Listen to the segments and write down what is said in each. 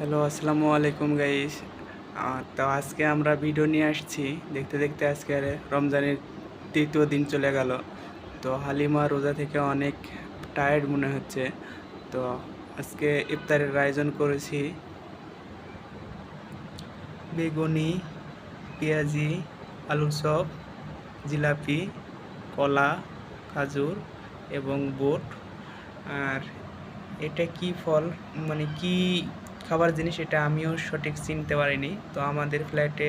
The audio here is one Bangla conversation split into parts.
হ্যালো, আসসালামু আলাইকুম গাইস তো আজকে আমরা ভিডিও নিয়ে আসছি। দেখতে দেখতে আজকে রমজানের তৃতীয় দিন চলে গেল। তো হালিমা রোজা থেকে অনেক টায়ার্ড মনে হচ্ছে। তো আজকে ইফতারের আয়োজন করেছি। বেগুনি, পেঁয়াজি আলুর চপ, জিলাপি, কলা, খাজুর এবং বুট। আর এটা কি ফল? মানে কি খাবার জিনিস, এটা আমিও সঠিক চিনতে পারিনি। তো আমাদের ফ্ল্যাটে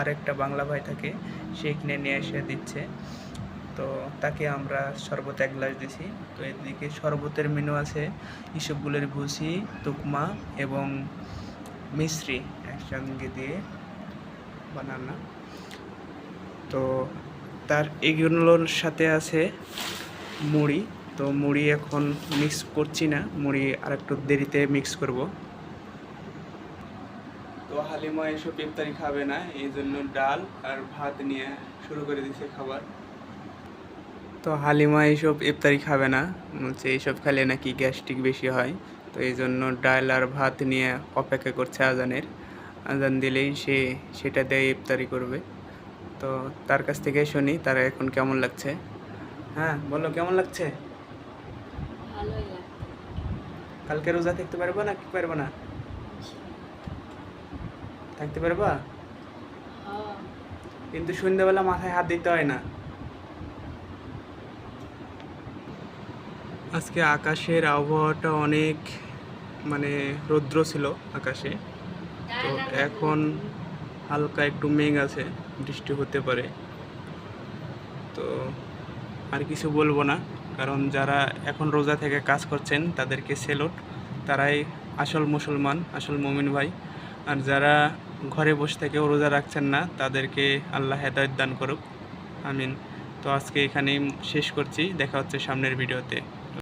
আরেকটা বাংলা ভাই থাকে, সে কিনে নিয়ে এসে দিচ্ছে। তো তাকে আমরা শরবত এক গ্লাস দিছি। তো এদিকে শরবতের মেনু আছে ইসবগুলের ভুসি তুকমা এবং মিশ্রি একসঙ্গে দিয়ে বানানো। তো তার এগুলোর সাথে আছে মুড়ি। তো মুড়ি এখন মিক্স করছি না, মুড়ি আর একটু দেরিতে মিক্স করব। তো হালিমা এসব ইফতারি খাবে না এই জন্য ডাল আর ভাত নিয়ে শুরু করে দিয়েছে খাবার। তো হালিমা এইসব ইফতারি খাবে না বলছে এইসব খেলে নাকি গ্যাস্ট্রিক বেশি হয় তো এই জন্য ডাল আর ভাত নিয়ে অপেক্ষা করছে আজানের। আজান দিলেই সে সেটা দিয়ে ইফতারি করবে। তো তার কাছ থেকে শুনি তারা এখন কেমন লাগছে। হ্যাঁ বলো কেমন লাগছে। কালকে রোজা থাকতে পারব না কি পারব না? থাকতে পারবা? হ্যাঁ। কিন্তু সন্ধ্যাবেলা মাথায় হাত দিতে হয় না। আজকে আকাশের আবহাওয়াটা অনেক মানে রৌদ্র ছিল আকাশে। তো এখন হালকা একটু মেঘ আছে বৃষ্টি হতে পারে। তো আর কিছু বলব না কারণ যারা এখন রোজা থেকে কাজ করছেন তাদেরকে সেলুট তারাই আসল মুসলমান আসল মমিন ভাই। আর যারা ঘরে বসে থেকেও রোজা রাখছেন না, তাদেরকে আল্লাহ হেদায়ত দান করুক। আমিন। তো আজকে এখানেই শেষ করছি। দেখা হচ্ছে সামনের ভিডিওতে।